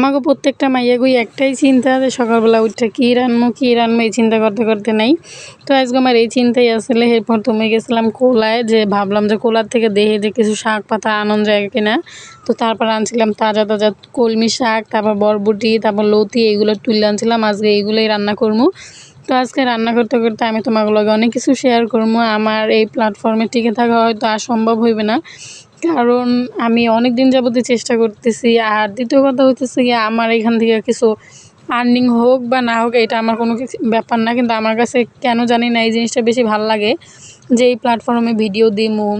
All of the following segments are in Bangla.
আমাকে প্রত্যেকটা মাইয়া মাইয়াগুই একটাই চিন্তা যে সকালবেলা উঠে কী রান্নো কী রান্নো এই চিন্তা করতে করতে নাই। তো আজকে আমার এই চিন্তাই আসলে, এরপর তুমি গেছিলাম কোলায় যে ভাবলাম যে কোলার থেকে দেখে যে কিছু শাক পাতা আনন্দ যায় কিনা। তো তারপর আনছিলাম তাজা তাজা কলমি শাক, তারপর বরবটি, তারপর লতি, এইগুলো তুলে আনছিলাম। আজকে এইগুলোই রান্না করব তো আজকে রান্না করতে করতে আমি তোমাগুলোকে অনেক কিছু শেয়ার করব আমার এই প্ল্যাটফর্মে টিকে থাকা হয়তো আর সম্ভব হইবে না। কারণ আমি অনেক দিন যাবতীয় চেষ্টা করতেছি, আর দ্বিতীয় কথা হইতেছে গিয়ে আমার এখান থেকে কিছু আর্নিং হোক বা না হোক, এটা আমার কোনো ব্যাপার না। কিন্তু আমার কাছে কেন জানি না এই জিনিসটা বেশি ভালো লাগে যে এই প্ল্যাটফর্মে ভিডিও দিমু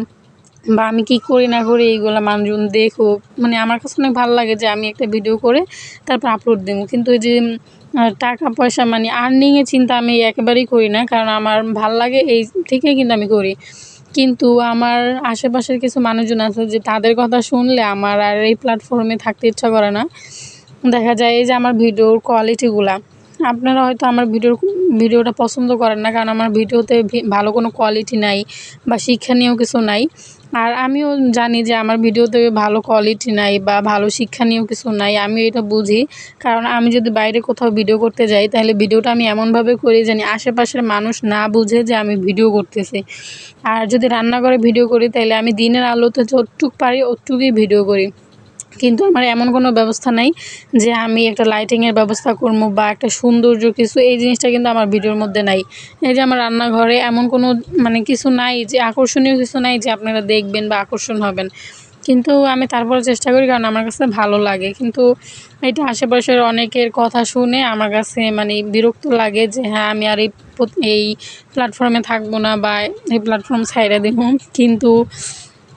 বা আমি কি করি না করি এইগুলো মানুষজন দেখুক। মানে আমার কাছে অনেক ভালো লাগে যে আমি একটা ভিডিও করে তারপর আপলোড দেবো কিন্তু ওই যে টাকা পয়সা মানে আর্নিংয়ের চিন্তা আমি একেবারেই করি না। কারণ আমার ভালো লাগে এই থেকেই কিন্তু আমি করি। কিন্তু আমার আশেপাশের কিছু মানুষজন আছে যে তাদের কথা শুনলে আমার আর এই প্ল্যাটফর্মে থাকতে ইচ্ছা করে না। দেখা যায় এই যে আমার ভিডিওর কোয়ালিটিগুলা আপনারা হয়তো আমার ভিডিওর ভিডিওটা পছন্দ করেন না, কারণ আমার ভিডিওতে ভালো কোনো কোয়ালিটি নাই বা শিক্ষণীয় কিছু নাই। আর আমিও জানি যে আমার ভিডিওতে ভালো কোয়ালিটি নাই বা ভালো শিক্ষণীয় কিছু নাই আমি এটা বুঝি। কারণ আমি যদি বাইরে কোথাও ভিডিও করতে যাই, তাহলে ভিডিওটা আমি এমনভাবে করি জানি আশেপাশের মানুষ না বুঝে যে আমি ভিডিও করতেছি। আর যদি রান্নাঘরে ভিডিও করি, তাহলে আমি দিনের আলোতে যতটুক পারি ওটুকুই ভিডিও করি। কিন্তু আমার এমন কোনো ব্যবস্থা নাই যে আমি একটা লাইটিংয়ের ব্যবস্থা করব বা একটা সৌন্দর্য কিছু, এই জিনিসটা কিন্তু আমার ভিডিওর মধ্যে নাই। এই যে আমার রান্নাঘরে এমন কোনো মানে কিছু নাই যে, আকর্ষণীয় কিছু নাই যে আপনারা দেখবেন বা আকর্ষণ হবেন। কিন্তু আমি তারপরে চেষ্টা করি কারণ আমার কাছে ভালো লাগে। কিন্তু এটা আশেপাশের অনেকের কথা শুনে আমার কাছে মানে বিরক্ত লাগে যে হ্যাঁ আমি আর এই এই প্ল্যাটফর্মে থাকব না বা এই প্ল্যাটফর্ম ছাইড়া দেবো কিন্তু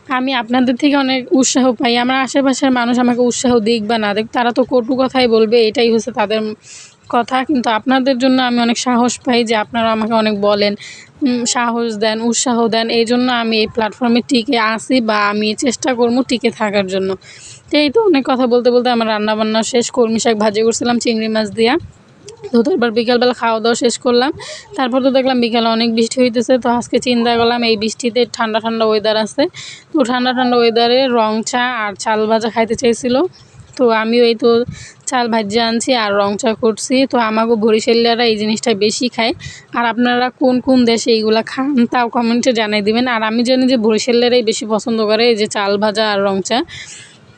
আমি আপনাদের থেকে অনেক উৎসাহ পাই। আমার আশেপাশের মানুষ আমাকে উৎসাহ দিক বা না দেখ তারা তো কটু কথাই বলবে, এটাই হচ্ছে তাদের কথা। কিন্তু আপনাদের জন্য আমি অনেক সাহস পাই যে আপনারা আমাকে অনেক বলেন সাহস দেন, উৎসাহ দেন। এই জন্য আমি এই প্ল্যাটফর্মে টিকে আসি বা আমি চেষ্টা করব টিকে থাকার জন্য। তো এই তো অনেক কথা বলতে বলতে আমার রান্নাবান্না শেষ। কর্মী শাক ভাজি করছিলাম, চিংড়ি মাছ দিয়া। তো তারপর বিকালবেলা খাওয়া দাওয়া শেষ করলাম। তারপর তো দেখলাম বিকালে অনেক বৃষ্টি হইতেছে, তো আজকে চিন্তা করলাম এই বৃষ্টিতে ঠান্ডা ঠান্ডা ওয়েদার আছে। তো ঠান্ডা ঠান্ডা ওয়েদারে রং চা আর চাল ভাজা খাইতে চাইছিল। তো আমিও এই তো চাল ভাজিয়ে আনছি আর রং চা করছি। তো আমাকে বরিশালিয়ারা এই জিনিসটা বেশি খায়। আর আপনারা কোন কোন দেশে এইগুলো খান তাও কমেন্টে জানাই দিবেন। আর আমি জানি যে বরিশালিয়ারাই বেশি পছন্দ করে এই যে চাল ভাজা আর রং চা।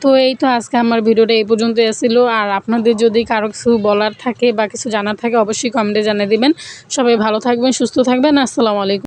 তো এই তো আজকে আমার ভিডিওটা এই পর্যন্ত এসেছিল আর আপনাদের যদি কারও কিছু বলার থাকে বা কিছু জানার থাকে, অবশ্যই কমেন্টে জানিয়ে দিবেন। সবাই ভালো থাকবেন, সুস্থ থাকবেন। আসসালামু আলাইকুম।